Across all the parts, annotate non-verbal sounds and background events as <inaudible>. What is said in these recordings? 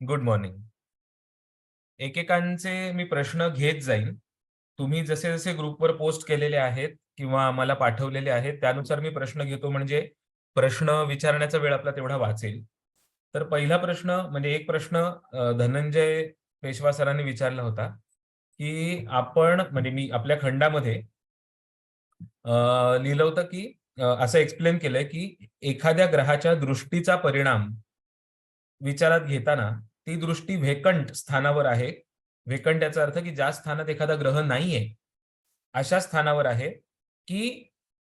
Good morning एकेकांचे मी प्रश्न घेत जाईन. तुम्ही जसे जसे ग्रुपवर पोस्ट केलेले आहेत किंवा आम्हाला पाठवलेले आहेत त्यानुसार मी प्रश्न घेतो म्हणजे प्रश्न विचारण्याचा वेळ आपला तेवढा वाचेल. तर पहिला प्रश्न म्हणजे एक प्रश्न धनंजय पेशवा सरांनी विचारला होता की आपण म्हणजे मी आपल्या खंडामध्ये लिहिलं होतं की असं एक्सप्लेन केलंय की एखाद्या ग्रहाच्या दृष्टीचा परिणाम विचारात घेताना ती दृष्टी व्हेकंट स्थानावर आहे. व्हेकंट याचा अर्थ की ज्या स्थानात एखादा ग्रह नाहीये अशा स्थानावर आहे की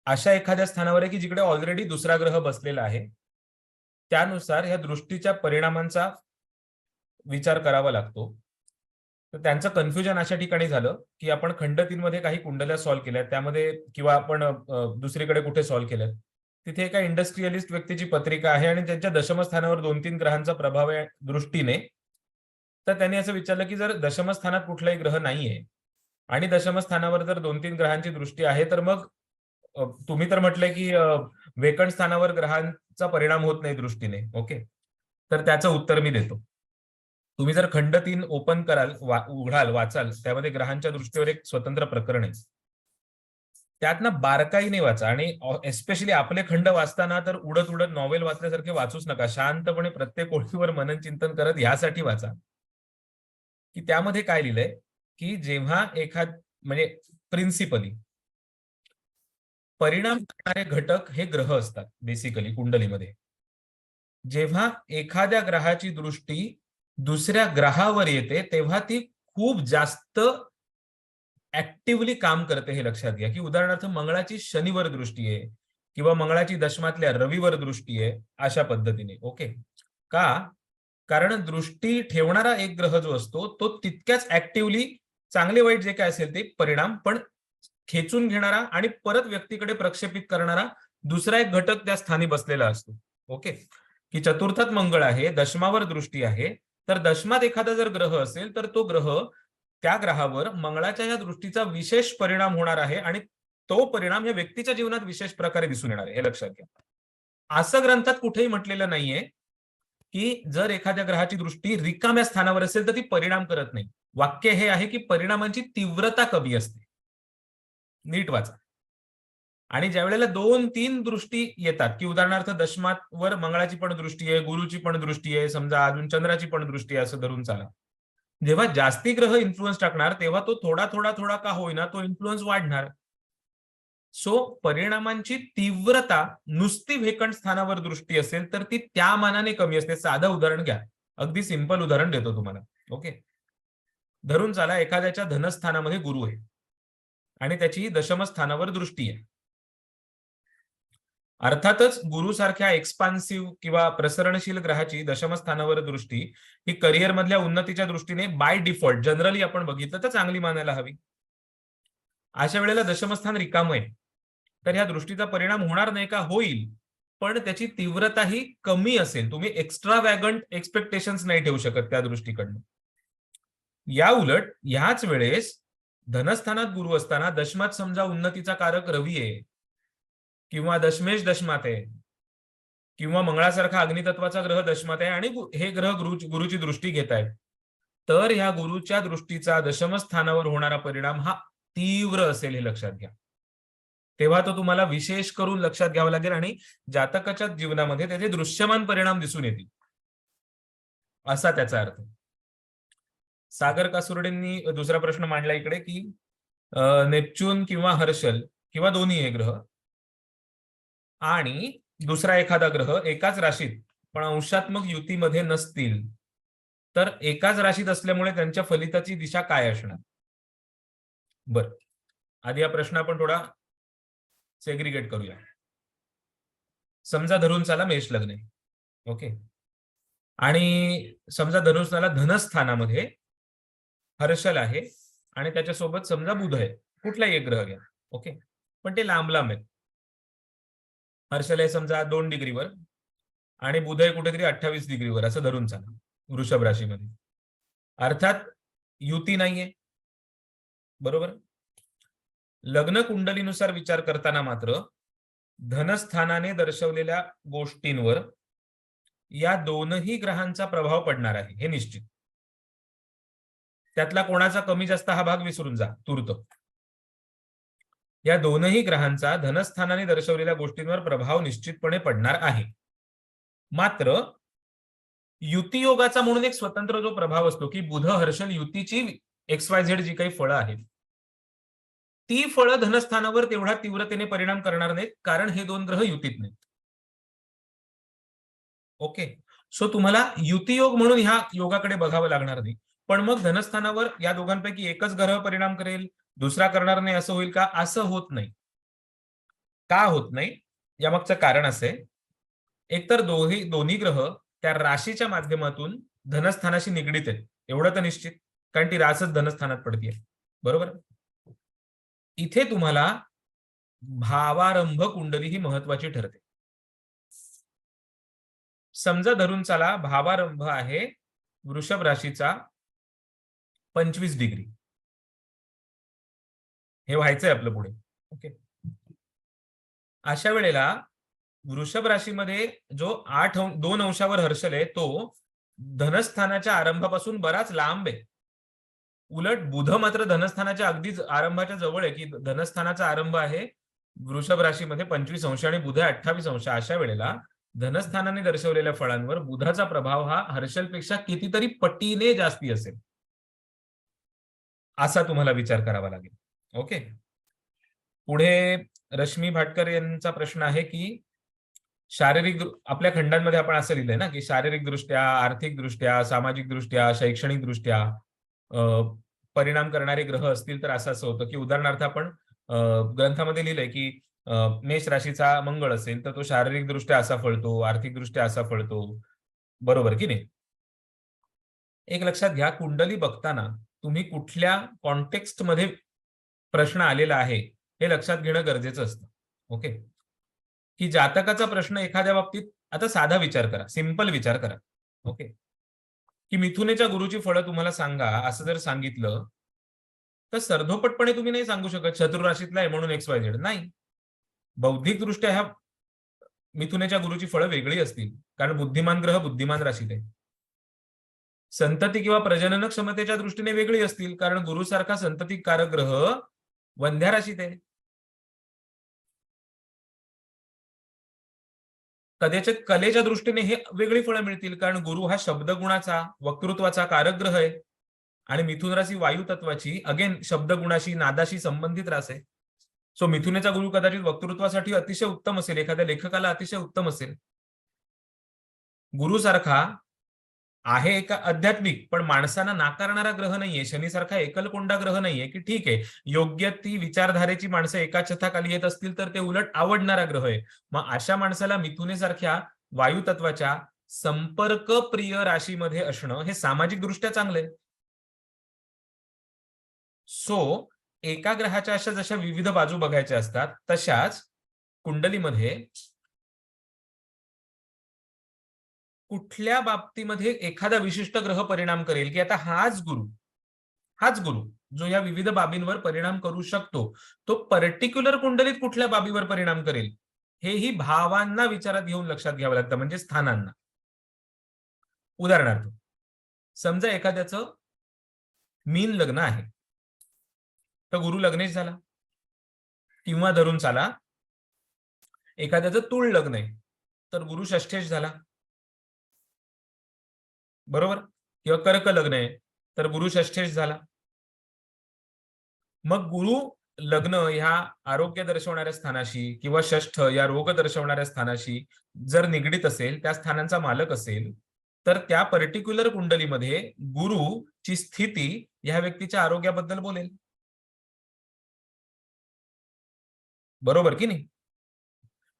अशा एखाद्या स्थानावर आहे की जिकडे ऑलरेडी दुसरा ग्रह बसलेला आहे. त्यानुसार ह्या दृष्टीच्या परिणामांचा विचार करावा लागतो. तर त्यांचं कन्फ्युजन अशा ठिकाणी झालं की आपण खंड तीन मध्ये काही कुंडल्या सॉल्व्ह केल्या त्यामध्ये किंवा आपण दुसरीकडे कुठे सॉल्व्ह केल्यात? तिथे एका इंडस्ट्रियलिस्ट व्यक्तीची पत्रिका आहे आणि त्यांच्या दशमस्थानावर दोन तीन ग्रहांचा प्रभाव आहे दृष्टीने. तर त्यांनी असं विचारलं की जर दशमस्थानात कुठलाही ग्रह नाहीये आणि दशमस्थानावर जर दोन तीन ग्रहांची दृष्टी आहे तर मग तुम्ही तर म्हटलंय की वेकंट स्थानावर ग्रहांचा परिणाम होत नाही दृष्टीने ओके? तर त्याचं उत्तर मी देतो. तुम्ही जर खंड तीन ओपन कराल वा- उघडाल वाचाल त्यामध्ये ग्रहांच्या दृष्टीवर एक स्वतंत्र प्रकरण आहे. त्यातनं बारकाईने वाचा. आणि एस्पेशली आपले खंड वाचताना तर उडत उडत नॉवेल वाचल्यासारखे वाचूच नका. शांतपणे प्रत्येक ओळीवर मनन चिंतन करत ह्यासाठी वाचा. की त्यामध्ये काय लिहिलंय? की जेव्हा एखाद म्हणजे प्रिन्सिपली परिणाम करणारे घटक हे ग्रह असतात बेसिकली कुंडलीमध्ये. जेव्हा एखाद्या ग्रहाची दृष्टी दुसऱ्या ग्रहावर येते तेव्हा ती खूप जास्त ऍक्टिव्हली काम करते हे लक्षात घ्या. की उदाहरणार्थ मंगळाची शनिवर दृष्टी आहे किंवा मंगळाची दशमातल्या रविवर दृष्टी आहे अशा पद्धतीने. ओके का? कारण दृष्टी ठेवणारा एक ग्रह जो असतो तो तितक्याच ऍक्टिव्हली चांगले वाईट जे काय असेल ते परिणाम पण खेचून घेणारा आणि परत व्यक्तीकडे प्रक्षेपित करणारा दुसरा एक घटक त्या स्थानी बसलेला असतो. ओके की चतुर्थात मंगळ आहे दशमावर दृष्टी आहे तर दशमात एखादा जर ग्रह असेल तर तो ग्रह त्या ग्रहावर मंगळाच्या या दृष्टीचा विशेष परिणाम होणार आहे आणि तो परिणाम या व्यक्तीच्या जीवनात विशेष प्रकारे दिसून येणार आहे हे लक्षात घ्या. असं ग्रंथात कुठेही म्हटलेलं नाहीये की जर एखाद्या ग्रहाची दृष्टी रिकाम्या स्थानावर असेल तर ती परिणाम करत नाही. वाक्य हे आहे की परिणामांची तीव्रता कमी असते. नीट वाचा. आणि ज्या वेळेला दोन तीन दृष्टी येतात की उदाहरणार्थ दशमात वर मंगळाची पण दृष्टी आहे गुरुची पण दृष्टी आहे समजा अजून चंद्राची पण दृष्टी आहे असं धरून चाला. जेव्हा जास्ती ग्रह इन्फ्लुअन्स टाकणार तेव्हा तो थोडा थोडा थोडा का होईना तो इन्फ्लुअन्स वाढणार. सो परिणामांची तीव्रता नुसती व्हेकंट स्थानावर दृष्टी असेल तर ती त्या मानाने कमी असते. साधं उदाहरण घ्या. अगदी सिंपल उदाहरण देतो तुम्हाला. ओके धरून चाला एखाद्याच्या धनस्थानामध्ये गुरु आहे. आणि त्याची दशम स्थानावर दृष्टी आहे. अर्थातच गुरुसारख्या एक्सपान्सिव्ह किंवा प्रसरणशील ग्रहाची दशमस्थानावर दृष्टी ही करिअर मधल्या उन्नतीच्या दृष्टीने बाय डिफॉल्ट जनरली आपण बघितलं तर चांगली मानायला हवी. अशा वेळेला दशमस्थान रिकाम आहे. तर ह्या दृष्टीचा परिणाम होणार नाही का? होईल. पण त्याची तीव्रता ही कमी असेल. तुम्ही एक्स्ट्रा वॅगंट एक्सपेक्टेशन नाही ठेवू शकत त्या दृष्टीकडनं. या उलट ह्याच वेळेस धनस्थानात गुरु असताना दशमात समजा उन्नतीचा कारक रवी आहे. किंवा दशमेश दशमात. आहे किंवा मंगळासारखा अग्नितत्वाचा ग्रह दशमात आहे आणि हे ग्रह गुरु गुरुची दृष्टी घेत आहेत तर ह्या गुरुच्या दृष्टीचा दशम स्थानावर होणारा परिणाम हा तीव्र असेल हे लक्षात घ्या. तेव्हा तो तुम्हाला विशेष करून लक्षात घ्यावा लागेल आणि जातकाच्या जीवनामध्ये त्याचे दृश्यमान परिणाम दिसून येतील. असा त्याचा अर्थ. सागर कासुर्डेंनी दुसरा प्रश्न मांडला इकडे की नेपच्यून किंवा हर्षल किंवा दोन्ही हे ग्रह आणि दुसरा एखादा ग्रह एकाच राशीत पण अंशात्मक युतीमध्ये नसतील तर एकाच राशीत असल्यामुळे त्यांच्या फलिताची दिशा काय असणार? बर. आधी हा प्रश्न आपण थोडा सेग्रिगेट करूया. समजा धरून चाला मेष लग्न. आहे ओके. आणि समजा धरून चाला धनस्थानामध्ये हर्षल आहे आणि त्याच्यासोबत समजा बुध आहे. कुठलाही एक ग्रह घ्या. ओके. पण ते लांब लांब आहेत. हर्षल आहे समजा दोन डिग्रीवर आणि बुध आहे कुठेतरी अठ्ठावीस डिग्रीवर असं धरून चाला वृषभ राशीमध्ये. अर्थात युती नाहीये. बरोबर? लग्न कुंडलीनुसार विचार करताना मात्र धनस्थानाने दर्शवलेल्या गोष्टींवर या दोनही ग्रहांचा प्रभाव पडणार आहे हे निश्चित. त्यातला कोणाचा कमी जास्त हा भाग विसरून जा तूर्त. या दोनही ग्रहांचा धनस्थानाने दर्शवलेल्या गोष्टींवर प्रभाव निश्चितपणे पडणार आहे. मात्र युतीयोगाचा म्हणून एक स्वतंत्र जो प्रभाव असतो की बुध हर्षल युतीची एक्स वाय झेड जी काही फळं आहेत ती फळं धनस्थानावर तेवढ्या तीव्रतेने परिणाम करणार नाहीत कारण हे दोन ग्रह युतीत नाहीत. ओके. सो तुम्हाला युतियोग म्हणून ह्या योगाकडे बघावं लागणार नाही. पण मग धनस्थानावर या दोघांपैकी एकच ग्रह परिणाम करेल दुसरा करणार नाही असं होईल का? असं होत नाही. का होत नाही? यामागचं कारण असे. एकतर दोघे दोन्ही ग्रह त्या राशीच्या माध्यमातून धनस्थानाशी निगडीत आहेत. एवढं तर निश्चित कारण ती रासच धनस्थानात पडतीये. बरोबर? इथे तुम्हाला भावारंभ कुंडली ही महत्वाची ठरते. समजा धरून चला भावारंभ आहे वृषभ राशीचा पंचवीस डिग्री. हे व्हायचंय आपलं पुढे. ओके. अशा वेळेला वृषभ राशीमध्ये जो आठ दोन अंशावर हर्षल आहे तो धनस्थानाच्या आरंभापासून बराच लांब आहे. उलट बुध मात्र धनस्थानाच्या अगदीच आरंभाच्या जवळ आहे की धनस्थानाचा आरंभ आहे वृषभ राशीमध्ये पंचवीस अंश आणि बुध अठ्ठावीस अंश. अशा वेळेला धनस्थानाने दर्शवलेल्या फळांवर बुधाचा प्रभाव हा हर्षलपेक्षा कितीतरी पटीने जास्ती असेल. असा तुम्हाला विचार करावा लागेल. ओके. पुढे रश्मी भाटकर यांचा प्रश्न आहे की शारीरिक आपल्या खंडांमध्ये आपण असं लिहिलंय ना की शारीरिक दृष्ट्या आर्थिक दृष्ट्या सामाजिक दृष्ट्या शैक्षणिक दृष्ट्या परिणाम करणारे ग्रह असतील तर असं असं होतं. की उदाहरणार्थ आपण ग्रंथामध्ये लिहिलंय की मेष राशीचा मंगळ असेल तर तो शारीरिक दृष्ट्या असा फळतो आर्थिक दृष्ट्या असा फळतो. बरोबर की नाही? एक लक्षात घ्या कुंडली बघताना तुम्ही कुठल्या कॉन्टेक्स्टमध्ये प्रश्न आलेला आहे हे लक्षात घेणं गरजेचं असतं. ओके की जातकाचा प्रश्न एखाद्या बाबतीत आता साधा विचार करा सिंपल विचार करा. ओके की मिथुनेच्या गुरुची फळं तुम्हाला सांगा असं जर सांगितलं तर सर्धोपटपणे तुम्ही नाही सांगू शकत शत्रुराशीतला आहे म्हणून एक्स वाय झेड नाही. बौद्धिकदृष्ट्या ह्या मिथुनेच्या गुरुची फळं वेगळी असतील कारण बुद्धिमान ग्रह बुद्धिमान राशीत आहे संतती किंवा प्रजनन क्षमतेच्या दृष्टीने वेगळी असतील कारण गुरुसारखा संतती कारक ग्रह वंध्या राशीत आहे. कदाचित कलेच्या दृष्टीने हे वेगळी फळं मिळतील कारण गुरु हा शब्दगुणाचा वक्तृत्वाचा कारक ग्रह आहे. आणि मिथुन राशी वायू तत्वाची अगेन शब्दगुणाशी नादाशी संबंधित रास आहे. सो मिथुनेचा गुरु कदाचित वक्तृत्वासाठी अतिशय उत्तम असेल एखाद्या लेखकाला अतिशय उत्तम असेल. गुरुसारखा आहे एका आध्यात्मिक पण माणसांना नाकारणारा ग्रह नाहीये. शनीसारखा एकलकोंडा ग्रह नाहीये की ठीक आहे. योग्य ती विचारधारेची माणसं एका छताखाली येत असतील तर ते उलट आवडणारा ग्रह आहे. मग अशा माणसाला मिथुनेसारख्या वायू तत्वाच्या संपर्क प्रिय राशीमध्ये असणं हे सामाजिक दृष्ट्या चांगलं आहे. सो एका ग्रहाच्या अशा जशा विविध बाजू बघायच्या असतात तशाच कुंडलीमध्ये कुठल्या बाबतीमध्ये एखादा विशिष्ट ग्रह परिणाम करेल? की आता हाच गुरु हाच गुरु जो या विविध बाबींवर परिणाम करू शकतो तो पर्टिक्युलर कुंडलीत कुठल्या बाबीवर परिणाम करेल? हेही भावांना विचारात घेऊन लक्षात घ्यावं लागतं म्हणजे स्थानांना. उदाहरणार्थ समजा एखाद्याचं मीन लग्न आहे. तर गुरु लग्नेश झाला. किंवा धरून चाला एखाद्याचं तुळ लग्न आहे. तर गुरु षष्ठेश झाला. बरोबर? किंवा कर्क लग्न आहे तर गुरु षष्ठेश झाला. मग गुरु लग्न ह्या आरोग्य दर्शवणाऱ्या स्थानाशी किंवा षष्ठ या रोग दर्शवणाऱ्या स्थानाशी जर निगडीत असेल त्या स्थानांचा मालक असेल तर त्या पर्टिक्युलर कुंडलीमध्ये गुरुची स्थिती ह्या व्यक्तीच्या आरोग्याबद्दल बोलेल. बरोबर की नाही?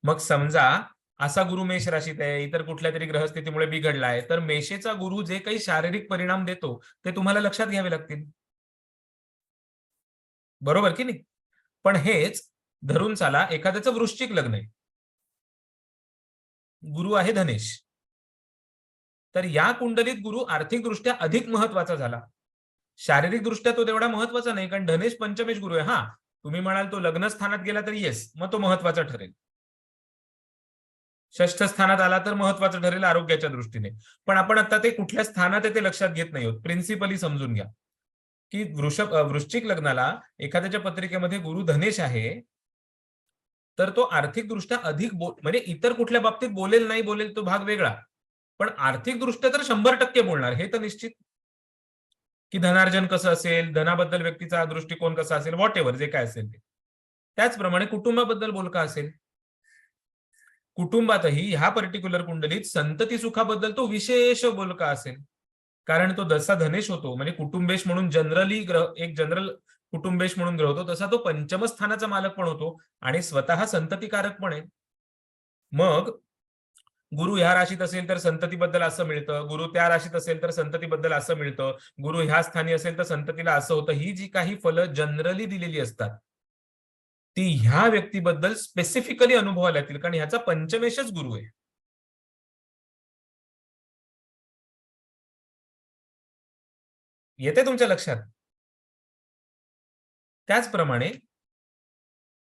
मग समजा असा गुरु मेष राशीत आहे इतर कुठल्या तरी ग्रहस्थितीमुळे बिघडलाय तर मेषेचा गुरु जे काही शारीरिक परिणाम देतो ते तुम्हाला लक्षात घ्यावे लागतील. बरोबर की नाही? पण हेच धरून चाला एखाद्याचं वृश्चिक लग्न आहे. गुरु आहे धनेश. तर या कुंडलीत गुरु आर्थिक दृष्ट्या अधिक महत्त्वाचा झाला. शारीरिक दृष्ट्या तो तेवढा महत्त्वाचा नाही कारण धनेश पंचमेश गुरु आहे. हा तुम्ही म्हणाल तो लग्न स्थानात गेला तर येस मग तो महत्त्वाचा ठरेल. षष्ठ स्थानात आला तर महत्वाचं ठरेल आरोग्याच्या दृष्टीने. पण आपण आता ते कुठल्या स्थानात आहे ते लक्षात घेत नाही आहोत. प्रिन्सिपली समजून घ्या. की वृषभ वृश्चिक लग्नाला एखाद्याच्या पत्रिकेमध्ये गुरु धनेश आहे तर तो आर्थिक दृष्ट्या अधिक बोल म्हणजे इतर कुठल्या बाबतीत बोलेल नाही बोलेल तो भाग वेगळा. पण आर्थिक दृष्ट्या तर शंभर टक्के बोलणार हे तर निश्चित. की धनार्जन कसं असेल धनाबद्दल व्यक्तीचा दृष्टिकोन कसा असेल व्हॉट एव्हर जे काय असेल ते. त्याचप्रमाणे कुटुंबाबद्दल बोलका असेल. कुटुंबातही ह्या पर्टिक्युलर कुंडलीत संतती सुखाबद्दल तो विशेष बोलका असेल. कारण तो जसा धनेश होतो म्हणजे कुटुंबेश म्हणून जनरली ग्रह एक जनरल कुटुंबेश म्हणून ग्रह होतो तसा तो पंचम स्थानाचा मालक पण होतो आणि स्वतः संततिकारक पण आहे. मग गुरु ह्या राशीत असेल तर संततीबद्दल असं मिळतं गुरु त्या राशीत असेल तर संततीबद्दल असं मिळतं गुरु ह्या स्थानी असेल तर संततीला असं होतं ही जी काही फलं जनरली दिलेली असतात ती ह्या व्यक्तीबद्दल स्पेसिफिकली अनुभवाला येतील कारण ह्याचा पंचमेशच गुरु आहे. येते तुमच्या लक्षात? त्याचप्रमाणे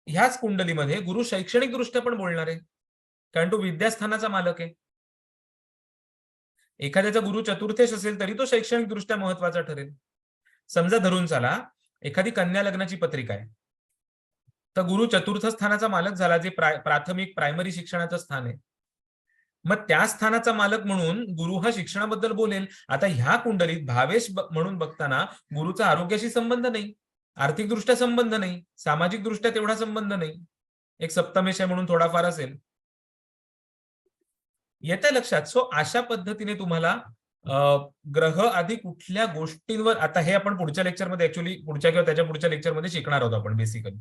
ह्याच कुंडलीमध्ये गुरु शैक्षणिक दृष्ट्या पण बोलणार आहे कारण तो विद्यास्थानाचा मालक आहे. एखाद्याचा गुरु चतुर्थेश असेल तरी तो शैक्षणिक दृष्ट्या महत्त्वाचा ठरेल. समजा धरून चाला एखादी कन्या लग्नाची पत्रिका आहे. तर गुरु चतुर्थ स्थानाचा मालक झाला जे प्रा, प्राथमिक प्रायमरी शिक्षणाचं स्थान आहे. मग त्या स्थानाचा मालक म्हणून गुरु हा शिक्षणाबद्दल बोलेल. आता ह्या कुंडलीत भावेश म्हणून बघताना गुरुचा आरोग्याशी संबंध नाही आर्थिक दृष्ट्या संबंध नाही सामाजिक दृष्ट्या तेवढा संबंध नाही. एक सप्तमेश आहे म्हणून थोडाफार असेल. येते लक्षात सो अशा पद्धतीने तुम्हाला ग्रह आधी कुठल्या गोष्टींवर आता हे आपण पुढच्या लेक्चरमध्ये ऍक्च्युली पुढच्या किंवा त्याच्या पुढच्या लेक्चरमध्ये शिकणार आहोत आपण बेसिकली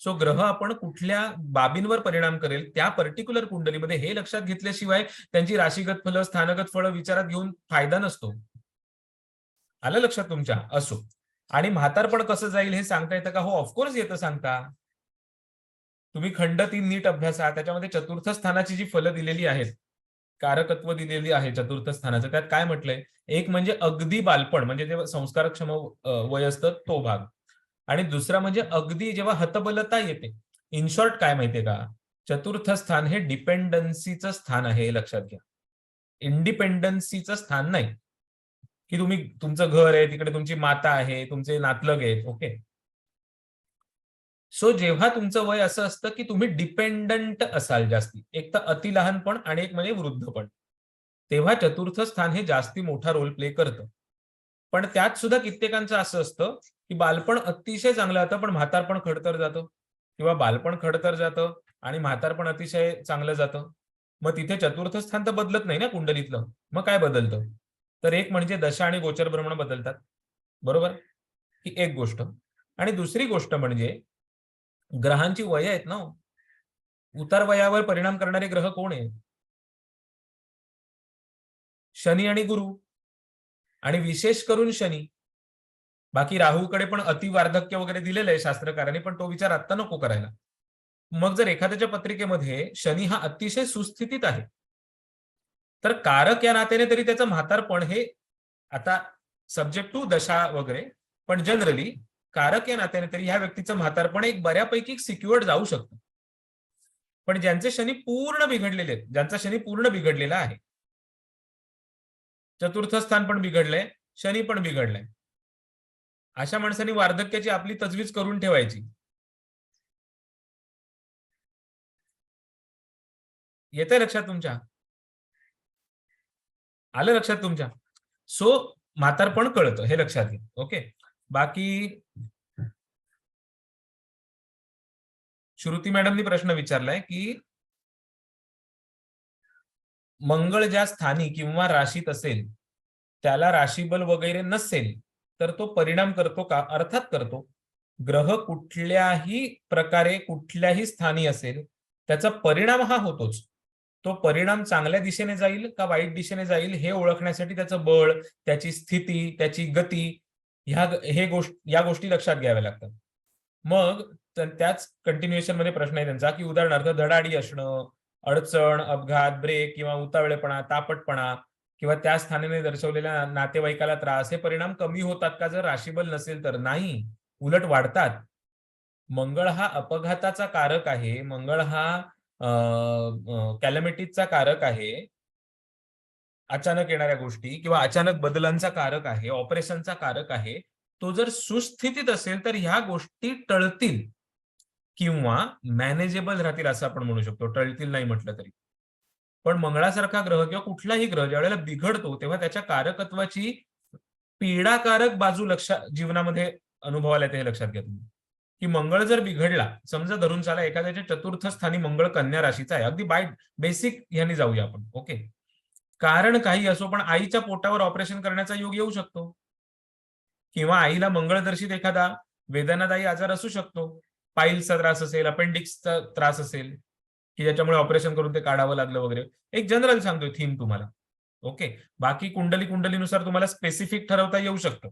सो ग्रह आपण कुठल्या बाबींवर परिणाम करेल त्या पर्टिक्युलर कुंडलीमध्ये हे लक्षात घेतल्याशिवाय त्यांची राशीगत फळं स्थानगत फळं विचारात घेऊन फायदा नसतो. आलं लक्षात तुमच्या? असो. आणि म्हातारपण कसं जाईल हे सांगता येतं का? हो ऑफकोर्स येतं सांगता. तुम्ही खंड तीन नीट अभ्यासा. त्याच्यामध्ये चतुर्थ स्थानाची जी फलं दिलेली आहेत कारकत्व दिलेली आहे चतुर्थ स्थानाचं त्यात काय म्हटलंय? एक म्हणजे अगदी बालपण म्हणजे जे संस्कारक्षम वय असतं तो भाग. आणि दुसरा म्हणजे अगदी जेव्हा हतबलता येते. इन शॉर्ट काय माहितीये का? चतुर्थ स्थान हे डिपेंडन्सीचं स्थान आहे हे लक्षात घ्या. इंडिपेंडन्सीचं स्थान नाही. की तुम्ही तुमचं घर आहे तिकडे तुमची माता आहे तुमचे नातलग आहेत ओके. सो जेव्हा तुमचं वय असं असतं की तुम्ही डिपेंडंट असाल जास्ती एक तर अति लहानपण आणि एक म्हणजे वृद्धपण. तेव्हा चतुर्थ स्थान हे जास्ती मोठा रोल प्ले करतं. पण त्यात सुद्धा कित्येकांचं असं असतं की बालपण अतिशय चांगलं जातं पण म्हातारपण खडतर जातं. किंवा बालपण खडतर जातं आणि म्हातारपण अतिशय चांगलं जातं. मग तिथे चतुर्थ स्थान तर बदलत नाही ना कुंडलीतलं. मग काय बदलतं? तर एक म्हणजे दशा आणि गोचर भ्रमण बदलतात. बरोबर? ही एक गोष्ट. आणि दुसरी गोष्ट म्हणजे ग्रहांची वय आहेत ना हो. उतार वयावर परिणाम करणारे ग्रह कोण आहेत? शनी आणि गुरु. आणि विशेष करून शनी. बाकी राहूकडे पण अतिवार्धक्य वगैरे दिलेलं आहे शास्त्रकारांनी पण तो विचार आत्ता नको करायला. मग जर एखाद्याच्या पत्रिकेमध्ये शनी हा अतिशय सुस्थितीत आहे तर कारक या नात्याने तरी त्याचं म्हातारपण हे आता सब्जेक्ट टू दशा वगैरे पण जनरली कारक या नात्याने तरी ह्या व्यक्तीचं म्हातारपण एक बऱ्यापैकी सिक्युअर्ड जाऊ शकतं. पण ज्यांचे शनी पूर्ण बिघडलेले आहेत ज्यांचा शनी पूर्ण बिघडलेला आहे चतुर्थ स्थान पण बिघडलंय शनी पण बिघडलंय अशा माणसांनी वार्धक्याची आपली तजवीज करून ठेवायची. येत लक्षात तुमच्या? आलं लक्षात तुमच्या? सो म्हातारपण कळतं हे लक्षात घे ओके बाकी श्रुती मॅडमनी प्रश्न विचारलाय की मंगळ ज्या स्थानी किंवा राशीत असेल त्याला राशीबल वगैरे नसेल तर तो परिणाम करतो का? अर्थात करतो. ग्रह कुठल्याही प्रकारे कुठल्याही स्थानी असेल त्याचा परिणाम हा होतोच. तो परिणाम चांगल्या दिशेने जाईल का वाईट दिशेने जाईल हे ओळखण्यासाठी त्याचं बळ त्याची स्थिती त्याची गती ह्या हे गोष्ट या गोष्टी लक्षात घ्याव्या लागतात. मग त्याच कंटिन्युएशनमध्ये प्रश्न आहे त्यांचा की उदाहरणार्थ धडाडी असणं अडचण अपघात ब्रेक किंवा उतावळेपणा तापटपणा किंवा त्या स्थानाने दर्शवलेल्या नातेवाईकाला त्रास हे परिणाम कमी होतात का? जर राशीबल नसेल तर नाही. उलट वाढतात. मंगळ हा अपघाताचा कारक आहे. मंगळ हा कॅलमिटीजचा कारक आहे. अचानक येणाऱ्या गोष्टी किंवा अचानक बदलांचा कारक आहे ऑपरेशनचा कारक आहे. तो जर सुस्थितीत असेल तर ह्या गोष्टी टळतील किंवा मॅनेजेबल राहतील असं आपण म्हणू शकतो. टळतील नाही म्हटलं तरी. पण मंगळासारखा ग्रह किंवा कुठलाही ग्रह ज्या वेळेला बिघडतो तेव्हा त्याच्या कारकत्वाची पीडाकारक बाजू लक्षात जीवनामध्ये अनुभवाला येते हे लक्षात घ्या तुम्ही. की मंगळ जर बिघडला समजा धरून चाला एखाद्याच्या चतुर्थ स्थानी मंगळ कन्या राशीचा आहे अगदी बाय बेसिक ह्यानी जाऊया आपण ओके? कारण काही असो पण आईच्या पोटावर ऑपरेशन करण्याचा योग येऊ शकतो. किंवा आईला मंगळदर्शित एखादा वेदनादायी आजार असू शकतो. पाईल्सचा त्रास असेल अपेंडिक्सचा त्रास असेल की ज्याच्यामुळे ऑपरेशन करून ते काढावं लागलं वगैरे. एक जनरल सांगतोय थीम तुम्हाला. ओके बाकी कुंडली कुंडलीनुसार तुम्हाला स्पेसिफिक ठरवता येऊ शकतं.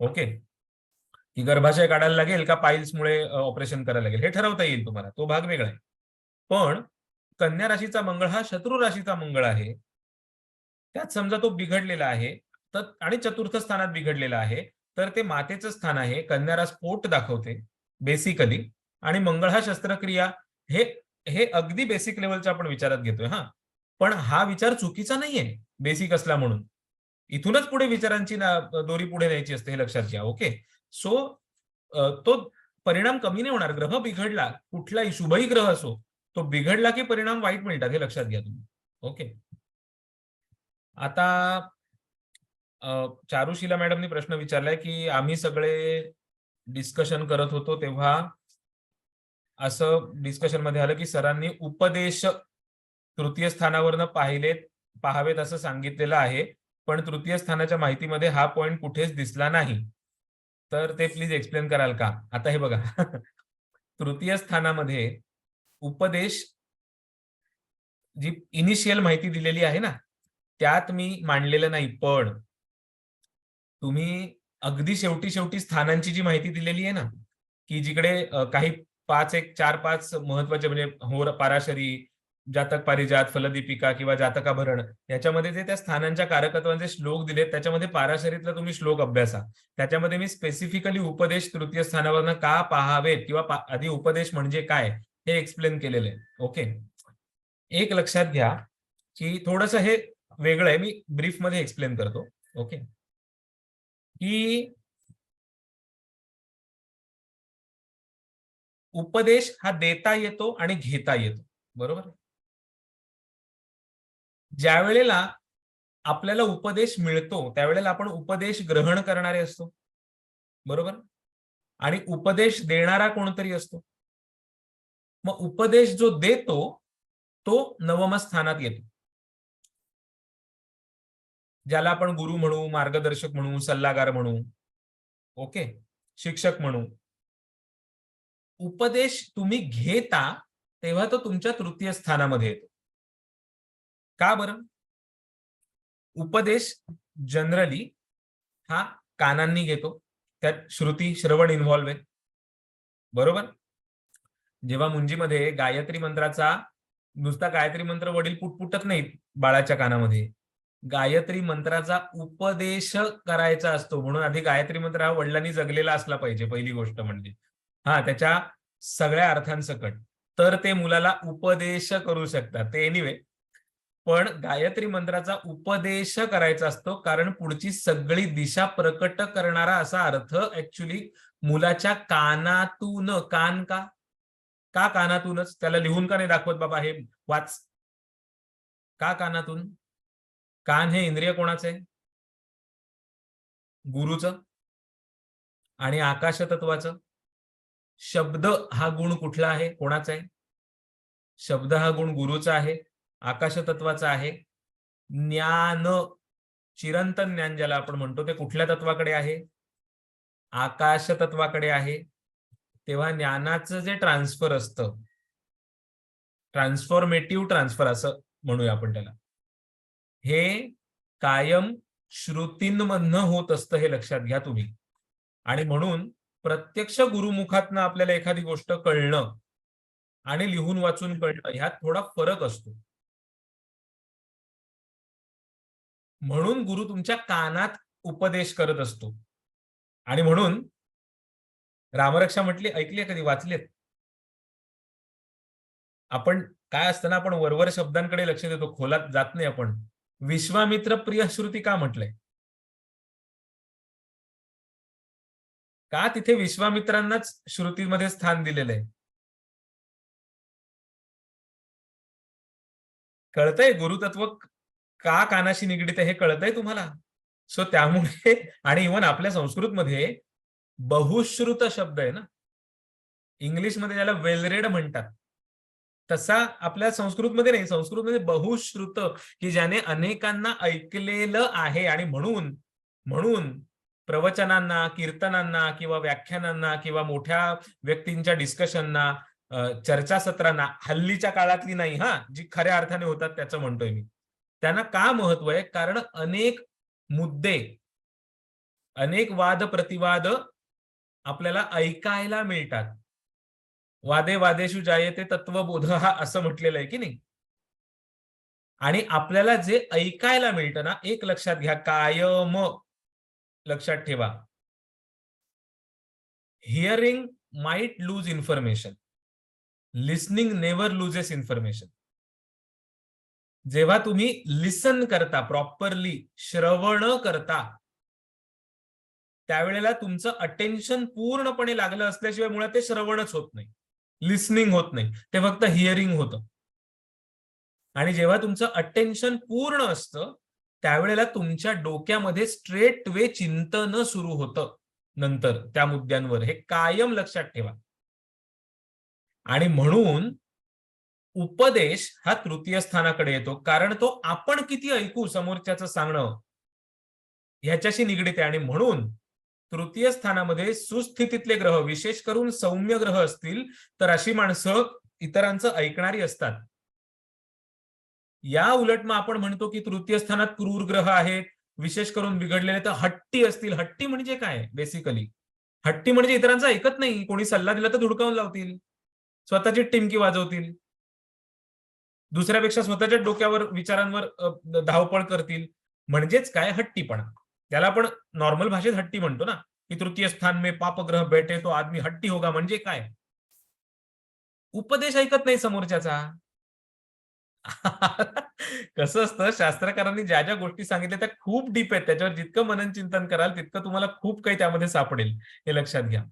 ओके की गर्भाशय काढायला लागेल का पाईल्समुळे ऑपरेशन करायला लागेल? हे ठरवता येईल तुम्हाला. तो भाग वेगळा आहे. पण कन्या राशीचा मंगळ हा शत्रू राशीचा मंगळ आहे. त्यात समजा तो बिघडलेला आहे तर आणि चतुर्थ स्थानात बिघडलेला आहे तर ते मातेचं स्थान आहे. कन्यारा स्फोट दाखवते बेसिकली आणि मंगळ हा शस्त्रक्रिया हे हे अगदी बेसिक लेवलच्या आपण विचारात घेतोय हा. पण हा विचार चुकीचा नाहीये बेसिक असला म्हणून. इथूनच पुढे विचारांची दोरी पुढे न्यायची असते हे लक्षात घ्या ओके सो तो परिणाम कमी नाही होणार ग्रह बिघडला कुठलाही शुभही ग्रह असो तो बिघडला की परिणाम वाईट मिळतात हे लक्षात घ्या तुम्ही ओके आता चारुशिला मॅडमनी प्रश्न विचारलाय की आम्ही सगळे डिस्कशन करत होतो तेव्हा असं डिस्कशनमध्ये आलं की सरांनी उपदेश तृतीय स्थानावरनं पाहिलेत पाहावेत असं सांगितलेलं आहे. पण तृतीय स्थानाच्या माहितीमध्ये हा पॉइंट कुठेच दिसला नाही. तर ते प्लीज एक्सप्लेन कराल का? आता हे बघा. <laughs> तृतीय स्थानामध्ये उपदेश जी इनिशियल माहिती दिलेली आहे ना त्यात मी मांडलेलं नाही पण तुम्ही अगदी शेवटी शेवटी स्थानांची जी माहिती दिलेली आहे ना की जिकडे काही पाच एक चार पाच महत्त्वाचे म्हणजे होर पाराशरी जातक पारिजात फलदीपिका किंवा जातकाभरण याच्यामध्ये जे त्या स्थानांच्या कारकत्वांचे श्लोक दिलेत त्याच्यामध्ये पाराशरीतला तुम्ही श्लोक अभ्यासा. त्याच्यामध्ये मी स्पेसिफिकली उपदेश तृतीय स्थानावरनं का पाहावेत किंवा आधी उपदेश म्हणजे काय हे एक्सप्लेन केलेले ओके एक लक्षात घ्या की थोडस हे वेगळं आहे. मी ब्रीफमध्ये एक्सप्लेन करतो. ओके की उपदेश हा देता येतो आणि घेता येतो. बरोबर? ज्या वेळेला आपल्याला उपदेश मिळतो त्यावेळेला आपण उपदेश ग्रहण करणारे असतो. बरोबर? आणि उपदेश देणारा कोणतरी असतो. मग उपदेश जो देतो तो नवम स्थानात येतो. ज्याला आपण गुरु म्हणू मार्गदर्शक म्हणू सल्लागार म्हणू ओके? शिक्षक म्हणू उपदेश तुम्ही घेता तेव्हा तो तुमच्या तृतीय स्थानामध्ये येतो. का बरं? उपदेश जनरली हा कानांनी घेतो त्यात श्रुती श्रवण इन्व्हॉल्व आहे. बरोबर? जेव्हा मुंजीमध्ये गायत्री मंत्राचा नुसता गायत्री मंत्र वडील पुटपुटत नाहीत बाळाच्या कानामध्ये गायत्री मंत्राचा उपदेश करायचा असतो म्हणून आधी गायत्री मंत्र हा वडिलांनी जगलेला असला पाहिजे पहिली गोष्ट म्हणजे. हा त्याच्या सगळ्या अर्थांसकट. तर ते मुलाला उपदेश करू शकतात. ते एनिवे पण गायत्री मंत्राचा उपदेश करायचा असतो कारण पुढची सगळी दिशा प्रकट करणारा असा अर्थ ऍक्च्युली मुलाच्या कानातून कान का? का कानातूनच? त्याला लिहून का नाही दाखवत बाबा हे? वाच. का कानातून? कान हे इंद्रिय कोणाचं? आहे गुरुचं. आणि आकाश तत्वाचं शब्द हा गुण कुठला आहे? कोणाचा आहे? शब्द हा गुण गुरुचा आहे आकाश तत्वाचा आहे. ज्ञान चिरंतन ज्ञान ज्याला आपण म्हणतो ते कुठल्या तत्वाकडे आहे? आकाश तत्वाकडे आहे. तेव्हा ज्ञानाचं जे ट्रान्सफर असतं ट्रान्सफॉर्मेटिव्ह ट्रान्सफर असं म्हणूया आपण त्याला. हे कायम श्रुतींमधनं होत असतं हे लक्षात घ्या तुम्ही. आणि म्हणून प्रत्यक्ष गुरुमुखातनं आपल्याला एखादी गोष्ट कळणं आणि लिहून वाचून कळणं ह्यात थोडा फरक असतो. म्हणून गुरु तुमच्या कानात उपदेश करत असतो. आणि म्हणून रामरक्षा म्हटली ऐकली कधी? वाचलेत? आपण काय असताना आपण वरवर शब्दांकडे लक्ष देतो खोलात जात नाही आपण. विश्वामित्र प्रिय श्रुती का म्हटलंय? का तिथे विश्वामित्रांनाच श्रुतीमध्ये स्थान दिलेलं आहे? कळतंय? गुरुतत्व का कानाशी निगडीत आहे हे कळतंय तुम्हाला? सो त्यामुळे आणि इव्हन आपल्या संस्कृतमध्ये बहुश्रुत शब्द आहे ना? इंग्लिशमध्ये ज्याला वेलरेड म्हणतात. तसा आपल्या संस्कृतमध्ये नाही. संस्कृतमध्ये बहुश्रुत की ज्याने अनेकांना ऐकलेलं आहे आणि म्हणून म्हणून प्रवचनांना कीर्तनांना किंवा व्याख्यानांना किंवा मोठ्या व्यक्तींच्या डिस्कशनना चर्चासत्रांना हल्लीच्या काळातली नाही हा जी खऱ्या अर्थाने होतात त्याचं म्हणतोय मी. त्यांना का महत्त्व आहे? कारण अनेक मुद्दे अनेक वाद प्रतिवाद आपल्याला ऐकायला मिळतात. वादे वादेशू जायते तत्वबोध हा असं म्हटलेलं आहे की नाही? आणि आपल्याला जे ऐकायला मिळतं ना एक लक्षात घ्या कायम. लक्षात ठेवा. Hearing might lose information listening never loses information जेव्हा तुम्ही लिसन करता प्रॉपरली श्रवण करता त्यावेळेला तुमचं अटेन्शन पूर्णपणे लागलं असल्याशिवाय मुळात ते श्रवणच होत नाही. लिसनिंग होत नाही. ते फक्त हिअरिंग होतं. आणि जेव्हा तुमचं अटेन्शन पूर्ण असतं त्यावेळेला तुमच्या डोक्यामध्ये स्ट्रेट वे चिंतन सुरू होतं. नंतर त्या मुद्द्यांवर हे कायम लक्षात ठेवा. आणि म्हणून उपदेश हा तृतीय स्थानाकडे येतो. कारण तो आपण किती ऐकू समोरच्याचं सांगणं ह्याच्याशी निगडीत आहे. आणि म्हणून तृतीय स्थानामध्ये सुस्थितीतले ग्रह विशेष करून सौम्य ग्रह असतील तर अशी माणसं इतरांचं ऐकणारी असतात. या उलट मग आपण म्हणतो की तृतीय स्थानात क्रूर ग्रह आहेत विशेष करून बिघडलेले तर हट्टी असतील. हट्टी म्हणजे काय बेसिकली हट्टी म्हणजे इतरांचं ऐकत नाही. कोणी सल्ला दिला तर धुडकावून लावतील. स्वतःची टिमकी वाजवतील. दुसऱ्यापेक्षा स्वतःच्या डोक्यावर विचारांवर धावपळ करतील. म्हणजेच काय? हट्टीपणा. त्याला आपण नॉर्मल भाषेत हट्टी म्हणतो ना? की तृतीय स्थान में पापग्रह बैठे तो आदमी हट्टी होगा. म्हणजे काय? उपदेश ऐकत नाही समोरच्याचा. कसं असतं शास्त्रकारांनी ज्या ज्या गोष्टी सांगितल्या त्या खूप डीप आहेत. त्याच्यावर जितकं मनन चिंतन कराल तितकं तुम्हाला खूप काही त्यामध्ये सापडेल. हे लक्षात घ्या.